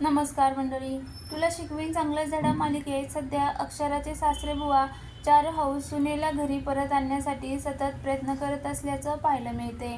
नमस्कार मंडळी. तुला शिकवीन चांगलं झाडा मालिकेत सध्या अक्षराचे सासरे बुवा चार हाऊस सुनेला घरी परत आणण्यासाठी सतत प्रयत्न करत असल्याचं पाहायला मिळते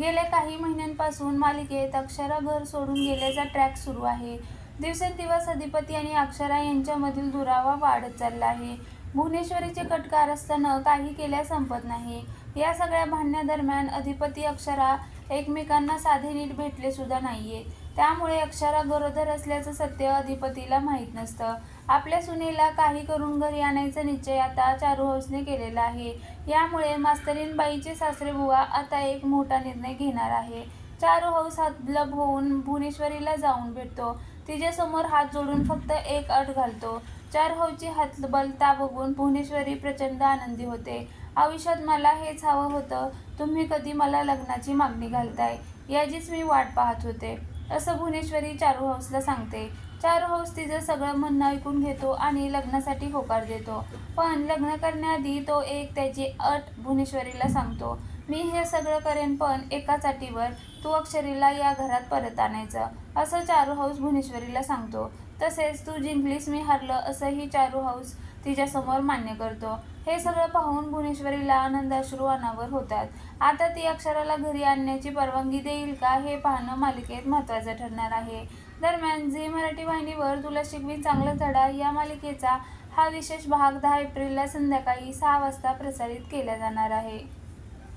गेल्या काही महिन्यांपासून मालिकेत अक्षरा घर सोडून गेल्याचा ट्रॅक सुरू आहे. दिवसेंदिवस अधिपती आणि अक्षरा यांच्यामधील दुरावा वाढत चालला आहे. भुवनेश्वरीचे कटकार असताना काही केल्या संपत नाही. या सगळ्या भांडण्यादरम्यान अधिपती अक्षरा एकमेकांना साधे नीट भेटले सुद्धा नाहीयेत. त्यामुळे अक्षरा गरोदर असल्याचं सत्य अधिपतीला माहीत नसतं. आपल्या सुनेला काही करून घरी आणायचा निश्चय आता चारुहौसने केलेला आहे. यामुळे मास्तरीनबाईचे सासरे बुवा आता एक मोठा निर्णय घेणार आहे. चारुहौस हातलब होऊन भुवनेश्वरीला जाऊन भेटतो. तिच्यासमोर हात जोडून फक्त एक अट घालतो. चार हौची हातबलता बघून भुवनेश्वरी प्रचंड आनंदी होते. आयुष्यात मला हेच हवं होतं. तुम्ही कधी मला लग्नाची मागणी घालताय? याचीच मी वाट पाहत होते. असं भुवनेश्वरी चारुहौसला सांगते. चारू हौस तिचं सगळं म्हणणं ऐकून घेतो आणि लग्नासाठी होकार देतो. पण लग्न करण्याआधी तो एक त्याची अट भुवनेश्वरीला सांगतो. मी हे सगळं करेन पण एकाच अटीवर तू अक्षरीला या घरात परत आणायचं असं चारू हौस भुवनेश्वरीला सांगतो. तसेच तू जिंकलीस मी हरलं असंही चारू हौस तिच्यासमोर मान्य करतो. हे सगळं पाहून भुवनेश्वरीला आनंदाश्रू अनावर होतात. आता ती अक्षराला घरी आणण्याची परवानगी देईल का हे पाहणं मालिकेत महत्त्वाचं ठरणार आहे. दरम्यान झी मराठी वाहिनीवर तुला शिकवीन चांगला धडा या मालिकेचा हा विशेष भाग दहा एप्रिलला संध्याकाळी सहा वाजता प्रसारित केला जाणार आहे.